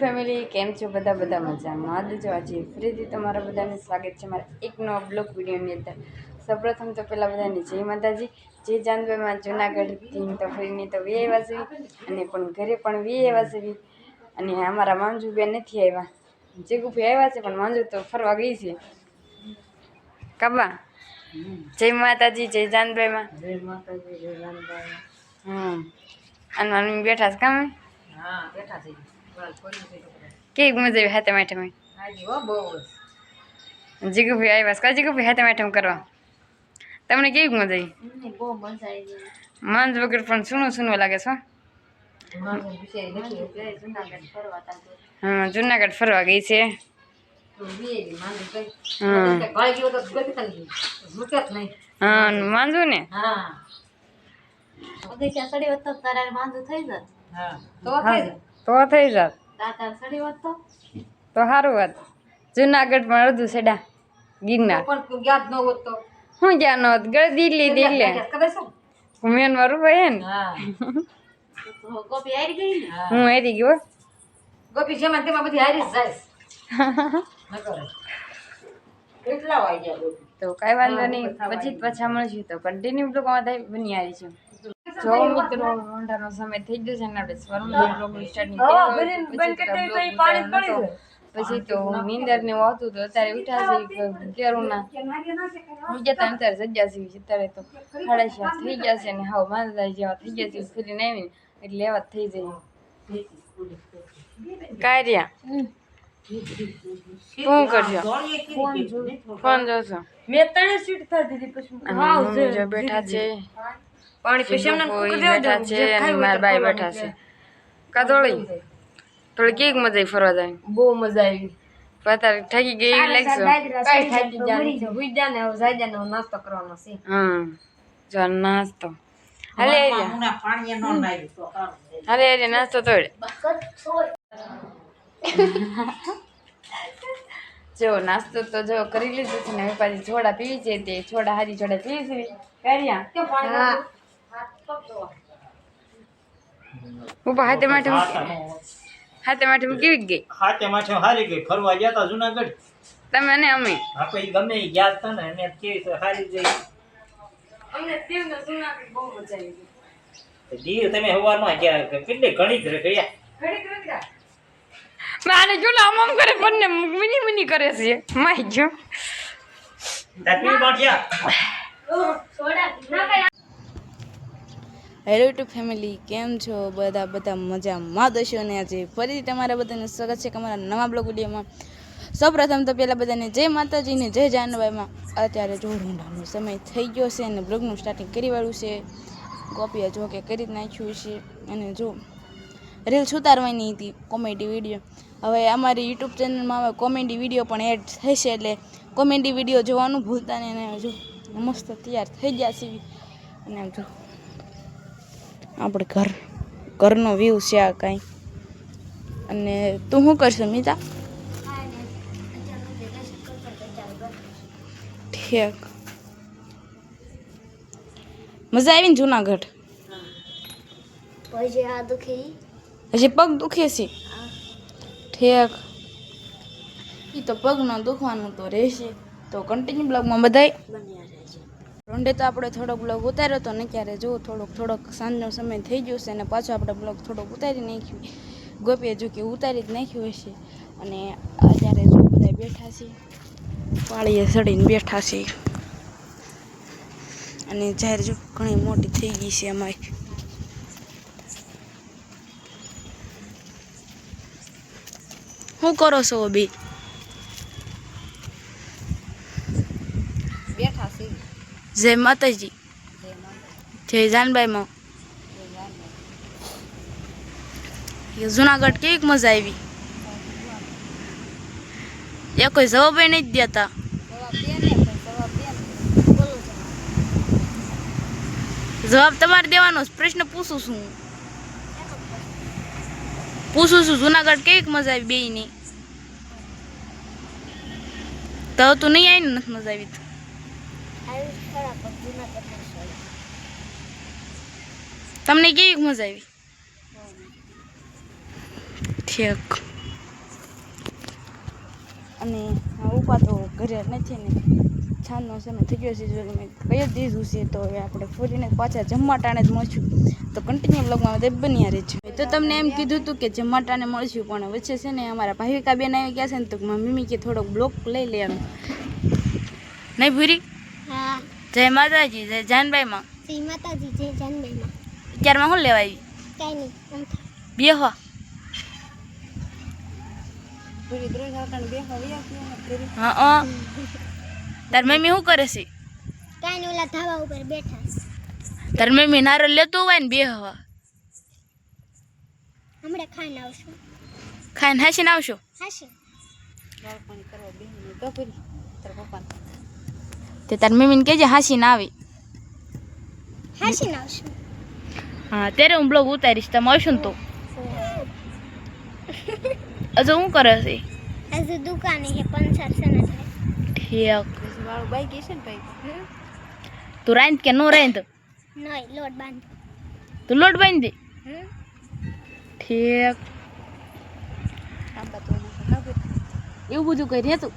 Family કેમ છો? બધા બધા મજામાં. દેજો આજે ફરીથી તમારા બધાને સ્વાગત છે મારા એક નવા બ્લોગ વિડીયોની અંદર. સૌપ્રથમ તો પહેલાં બધાને જય માતાજી. જે જાનભાઈમાં જુનાગઢથી તો ફ્રીની તો વીએ વાસવી અને પણ ઘરે પણ વીએ વાસવી અને અમારા માંજુબેન નથી આવ્યા જે ગુફી આવ્યા છે પણ માંજુ તો ફરવા ગઈ છે. કાબા? જય માતાજી જય જાનભાઈમાં જય માતાજી જય જાનભાઈ હમ. અને મમ્મી બેઠા છે કામે? હા બેઠા છે કેવી મજા આવી હાથે માઠે હાજી હો બહુ જ. જીગુભાઈ આવ્યા છે. જીગુભાઈ હાથે માઠમ કરવા? તમને કેવી મજા આવી મજા વગર પણ સૂનું સૂનું લાગે છે હો. જુનાગઢ ફરવા હા જુનાગઢ ફરવા ગઈ છે. હા. માંજુ ને? તો થઈ જાત. તો? સારું વાત. જુનાગઢ પણ અડધું સેડા. ગિરનાર. હું ગયા નહોત ગળ દિલ્હી દિલ્હી. મેન મારું ભાઈ ને? હા. હારી ગયો ગોપી જેમાં તેમાં બધી હારી જાય. કેટલા વાગ્યા તો કાંઈ વાંધો નહીં. પછી પાછા મળશું તો. કન્ટિન્યુ બ્લોગમાં બની આવી છું. જો મિત્રો રોંઢાનો સમય થઈ ગયો છે ને આપણે સ્વર્ણ બ્લોગ સ્ટાર્ટિંગ પછી તો નીંદર ને એવું હતું તો અત્યારે ઉઠાશે છે કેરું ના હું જતા અત્યારે સજ્જા છે અત્યારે તો સાડા ચાર થઈ ગયા છે ને હાવ માંદા જેવા થઈ ગયા છે ફરીને આવીને એટલે લેવા થઈ જાય કાર્યા શું કરશો ફોન જોશો મેં ત્રણ સીટ થઈ દીધી પછી અને બેઠા છે પાણી કોઈ બેઠા છે અને મારા ભાઈ બેઠા છે. કાદોળી થોડી કેક મજા આવી ફરવા જાય. બહુ મજા આવી. અત્યારે થાકી ગઈ એવી લાગશે. કઈ થાકી જાય હુઈ જા ને હવે જાય ને નાસ્તો કરવાનો છે. હા જો નાસ્તો. હાલે આર્યા. હાલે આર્યા, નાસ્તો તોડ. જો નાસ્તો તો જો કરી લીધો છે ને હવે પાછી છોડા પીવી છે તે છોડા હારી છોડા પીવી છે. કર્યા ઉપર હાથે માટે હાથે માટે કેવી ગઈ. હાથે માથે હારી ગઈ. ફરવા ગયા જુનાગઢ? તમે અને અમે. આપણે ગમે એ ગયા તા ને એને કેવી તો હારી જઈ અમને દેવનો જુનાગઢ બહુ મજા આવી ગઈ. દીવ તમે હવારમાં ગયા કેટલી ઘણી જ રહ્યા મારે જો ને આમ આમ કરે બંને મિની મિની કરે છે. માઈ જો હેલો યુટ્યુબ ફેમિલી કેમ છો? બધા બધા મજામાં દશો અને આજે. ફરીથી તમારા બધાને સ્વાગત છે અમારા નવા બ્લોગ વિડીયોમાં. સૌપ્રથમ તો પહેલાં બધાને જય માતાજીને જય જાનવાઈમાં અત્યારે જો સમય થઈ ગયો છે અને બ્લોગનું સ્ટાર્ટિંગ કરી વાળું છે. કોપીએ જો કે કરી જ નાખ્યું છે. અને જો રીલ્સ ઉતારવાની હતી કોમેડી વીડિયો હવે અમારી યુટ્યુબ ચેનલમાં હવે કોમેડી વીડિયો પણ એડ થશે એટલે કોમેડી વીડિયો જોવાનું ભૂલતા નહીં. જો મસ્ત તૈયાર થઈ ગયા છે અને જો આપણે ઘર ઘરનો વ્યૂ છે આ કાંઈ. અને તું શું કરશે મિતા? ઠીક. મજા આવી ને જુનાગઢ હજી પગ દુખે છે? ઠીક. એ તો પગનો દુખવાનું તો રહેશે. તો કન્ટિન્યુ બ્લોગમાં બધાય. બન્યા રહે છે રોંડે તો આપણે થોડોક બ્લોગ ઉતાર્યો તો ને ક્યારે જો થોડોક થોડોક સાંજનો સમય થઈ ગયો છે અને પાછો આપણે બ્લોગ થોડોક ઉતારી નાખ્યું. ગોપીએ જો કે ઉતારી જ નાખ્યું હશે. અને અત્યારે જો બધા બેઠા છે. પાળીએ ચડીને બેઠા છે. અને જાહેર જો ઘણી મોટી થઈ ગઈ છે અમારી. શું કરો છો બી બેઠા છે જય માતાજી જય જાનબાઈમાં એ જુનાગઢ કેવીક મજા આવી એ કોઈ જવાબ નહીં દેતા જવાબ તમારે દેવાનો છે. પ્રશ્ન પૂછું છું હું. પૂછું છું જુનાગઢ કેવીક મજા આવી બેયની તો તું નહીં આવી ને નથી મજા આવી તો તમને કેવી મજા આવી? ઠીક. અને આ ઉપા તો ઘરે નથી ને. છાનનો સમય થઈ ગયો છે જો મેં કહી જ દીધું છે તો હવે આપણે ફરીને પાછા જમવાટાને જ મળશું. તો કન્ટિન્યુ બ્લોગમાં તે બન્યા રહેજો. તો તમને એમ કીધું હતું કે જમવાટાને મળશું પણ વચ્ચે છે ને અમારા ભાવિકા બેન આવી ગયા છે ને તો મમ્મી કે થોડોક બ્લોક લઈ લેવાનો. નહીં ભૂરી? હા. જય માતાજી જય જાનભાઈમાં જય માતાજી જય જાનભાઈમાં અત્યારમાં શું લેવા આવી? કાંઈ નહીં બે હો. હા હા. તાર મમ્મી શું કરે છે? કાંઈ ઓલા ધાબા ઉપર બેઠા છે. તાર મમ્મી નારો લેતો હોય ને બે હવા હમણાં ખાઈને આવશું. ખાઈને હાસીને આવશો? હાશે. તો તાર મમ્મીને કહેજે હાસીને આવી. હાસીને આવશું. હા ત્યારે હું બ્લોગ ઉતારીશ તમે આવશો ને તો. હજુ શું કરે છે? હજુ દુકાને હે પંચર છે ને ઠીક. તું રાંધ કે નો રાંધ? નહીં લોટ બાંધ. તું લોટ બાંધી દે? ઠીક. એવું બધું કરી રહેતું?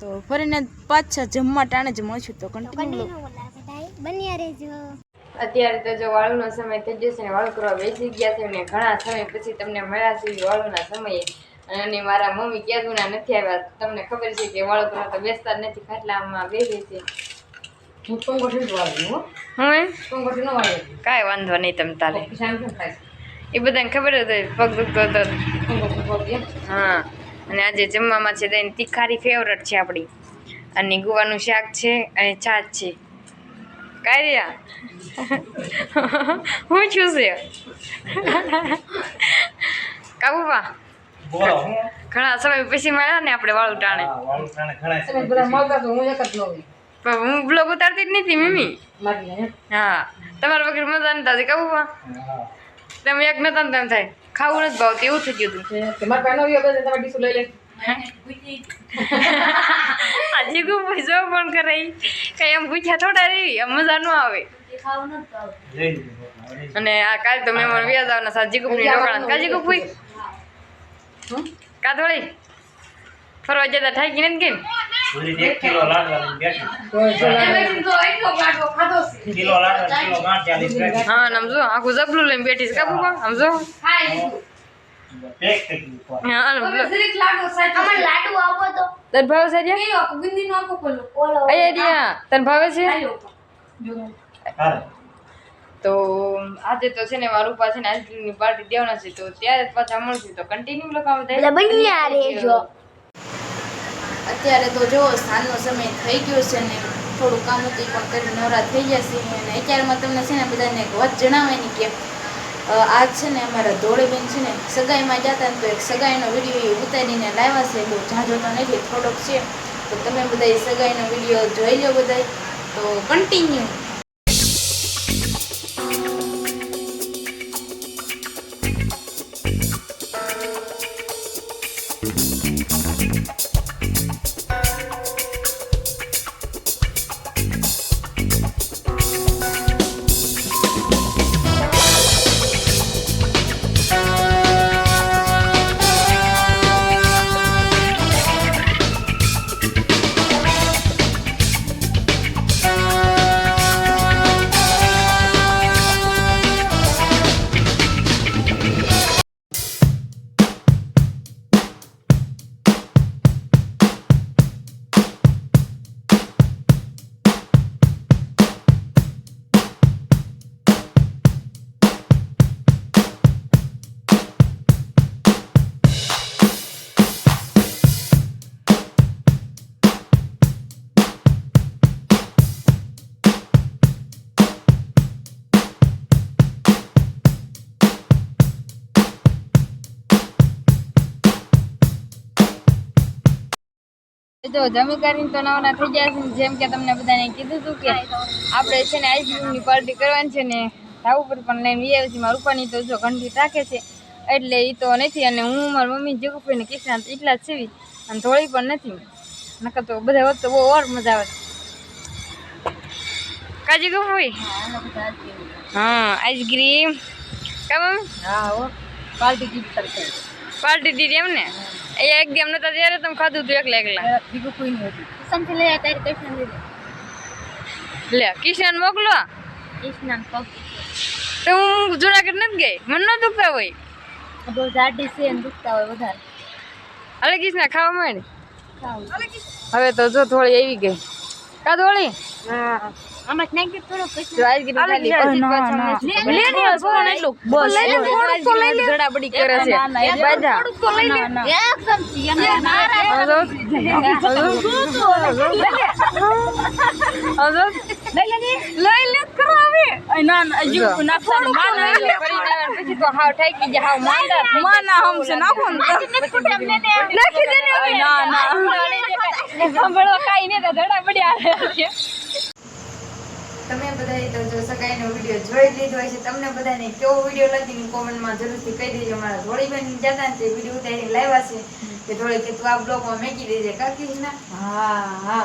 તો ફરીને પાછા જમવા ટાણે જ મળશું તો કન્ટિન્યુ બન્યા રહેજો. અત્યારે તો જો વાળુનો સમય થઈ જશે ને વાળું કરવા બેસી ગયા છે ને ઘણા સમય પછી તમને મળ્યા છે વાળુના સમયે. અને મારા મમ્મી ક્યાંના નથી આવ્યા. તમને ખબર છે કે વાળું કરવા તો બેસતા જ નથી. ખાટલામાં બેસે છે. કાંઈ વાંધો નહીં તમ તારે એ બધાને ખબર હતી પગ દુખતો હતો હા. અને આજે જમવામાં છે દહીં તીખારી ફેવરેટ છે આપણી. અને ગુવાનું શાક છે અને છાશ છે. કાર્યા હું છું છે? કાબુબા? ઘણા સમય પછી મળ્યા ને આપણે વાળું ટાણે. હા, વાળું ટાણે ઘણા તમે બધા મળતા તો હું એક જ ન હોય. પણ હું બ્લોગ ઉતારતી જ નથી મમ્મી. હા તમારા વગર મજા નથી થતી કાબુબા. તમે એક નતા ને તેમ થાય. ખાવું નથી ભાવતું એવું થઈ ગયું હતું. તે મારા પાસે નવી વગર તમે ડીશું લઈ લે. આજે ખૂબ પૈસો પણ કરાઈ. કઈ એમ પૂછ્યા થોડા રહી એમ મજા ન આવે. અને આ કાલ તમે મને વ્યાજ આવના સાજી કુપની રોકાણ કાજી ગુપુઈ કાધોળી ફરવા જતા થાકી નથી કેમ? પૂરી એક કિલો લાડવા બેઠી. તો જો કિલો લાડવા કિલો ગાંઠ ચાલીસ હા સમજો આખું જબલું લઈને બેઠી છે કાબુ આમ જો. પેક થઈ ગયું હા અને બ્લો- અમારે લાડુ આપો તો. તને ભાવે છે અહીંયા તને ભાવે છે. તો આજે તો છે ને મારું પાસે ને આઈસ્ક્રીમની પાર્ટી દેવાના છે તો ત્યારે જ પાછા મળશું. તો કન્ટિન્યુ બન્યા રહેજો. અત્યારે તો જો સાંજનો સમય થઈ ગયો છે ને થોડું કામ હતું પણ કરી નવરા થઈ છે અને અત્યારમાં તમને છે ને બધાને વાત જણાવવાની કે આજ છે ને અમારા ધોળેબેન છે ને સગાઈમાં જતા તો એક સગાઈનો વીડિયો ઉતારીને લાવ્યા છે બહુ ઝાઝો તો નથી, થોડોક છે. તો તમે બધા એ સગાઈનો વીડિયો જોઈ લો બધા તો કન્ટિન્યુ તો જમી કરીને તો નવાના થઈ ગયા છે. જેમ કે તમને બધાને કીધું હતું કે આપણે છે ને આઈસ્ક્રીમની પાર્ટી કરવાની છે ને ધાવ ઉપર પણ લઈને વી આવી છે મારા રૂપાની તો જો ઘંટી રાખે છે. એટલે એ તો નથી અને હું મારી મમ્મી જગુભાઈ ને કિશન એટલા જ સીવી અને થોડી પણ નથી. નકર તો બધા વખતે બહુ ઓર મજા આવે. કાજી ગુફુઈ હા આઈસ્ક્રીમ કેમ હા પાર્ટી તરીકે પાર્ટી દીધી એમ ને એ એક ગેમ તો ત્યારે તમે ખાધું તું એકલા એકલા. બીજું કોઈ નહીં હતું કિશન લઈ તારી કૃષ્ણ લીધે લે કિશન મોકલો. કિશન પગ તો હું જુનાગઢ નથી ગઈ? મને ન દુખતા હોય. બહુ જાડી છે અને દુખતા હોય વધારે. અલે કિશન ખાવા માંડ. હવે તો જો થોડી આવી ગઈ. કા થોડી હા. આમાં નાખી થોડો ને ધડાબડી કરે છે. બધા એક ચમચી લઈ લે. કરો ના. ના હજુ નાખવાનું ના. લઈ લે પછી તો હાવ ઠાકી જાય હાવ માંદા થઈ માં ના નાખો ને નાખી દે ના ના. સાંભળવા કાંઈ નહીં તો ધડા પડ્યા છે બધાએ તો જો સગાઈનો વીડિયો જોઈ લીધો હશે તમને બધાને કેવો વીડિયો લાગીને કોમેન્ટમાં જરૂરથી કહી દેજો. મારા ધોળીબેન જતા ને તે વીડિયો ઉતારીને લાવ્યા છે કે થોડી કે તું આ બ્લોગમાં મેકી દેજે. કાકી ના? હા હા.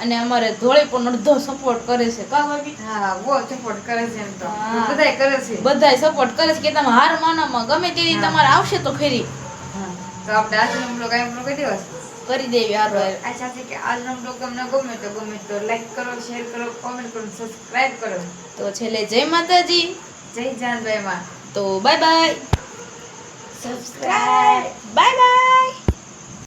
અને અમારે ધોળી પણ અડધો સપોર્ટ કરે છે. કા ભાભી હા બહુ સપોર્ટ કરે છે એમ તો. બધાય કરે છે. બધાય સપોર્ટ કરે છે. કે તમે હાર માનામાં ગમે તે તમારે આવશે તો ખરી હા. તો આપણે આજનો બ્લોગ આ બ્લોગ કહી દેવા છે. કરી દેવી હારો. આશા છે કે આજનો બ્લોગ તમને ગમે તો ગમે તો લાઈક કરો શેર કરો કોમેન્ટ કરો સબસ્ક્રાઇબ કરો. તો છેલ્લે જય માતાજી. જય જાનભાઈ માં. તો bye bye subscribe bye bye